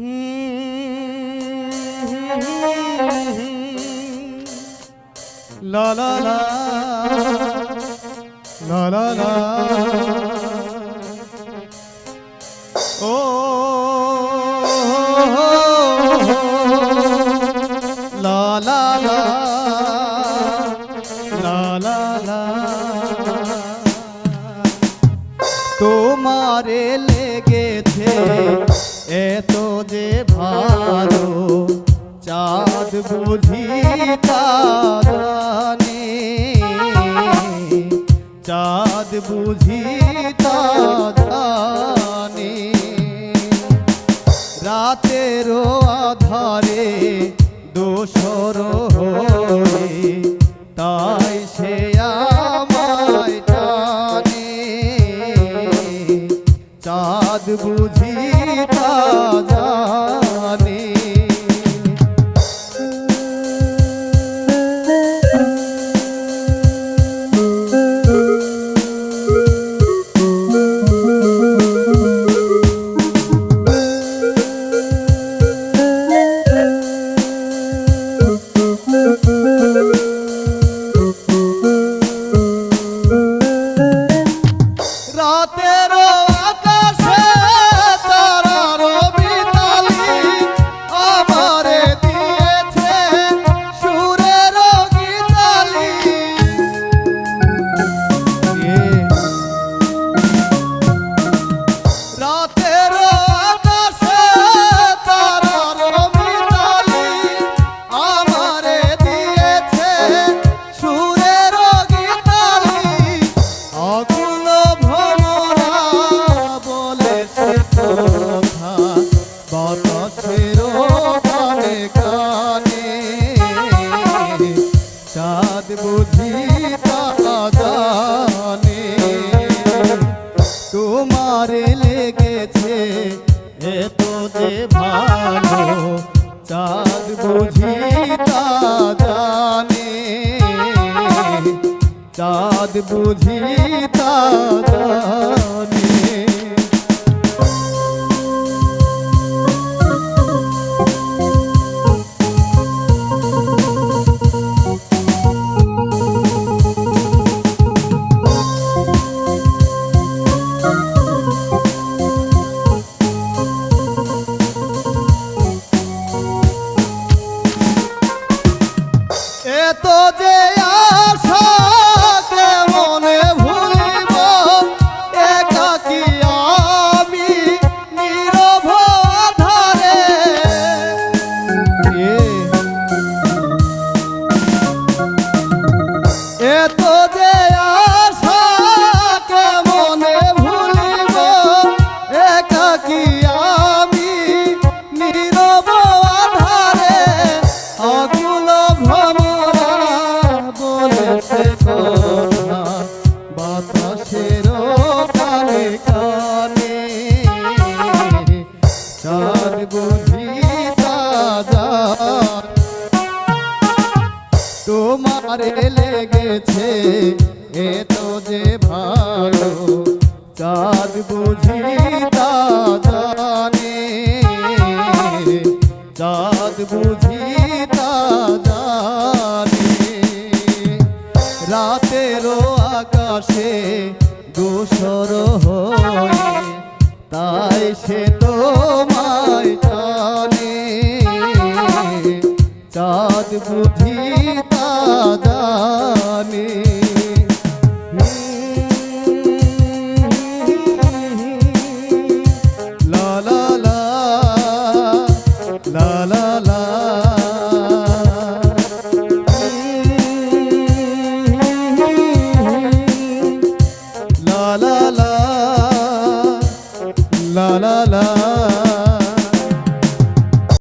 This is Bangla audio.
La la la La la la Oh La la la तुम्हारे लेगे थे এত যে ভালো চাঁদ বুঝি তা চাঁদ বুঝি তা জানে রাতেরও আধারে দোসর হয়ে তাই চাঁদ বুঝি তা যে এত তোমারে লেগেছে এত যে ভালো, চাঁদ বুঝি তা জানে। চাঁদ বুঝি তা জানে। রাতেরও আকাশে দোসর হয়ে, তাই সে তোমায় টানে। চাঁদ বুঝি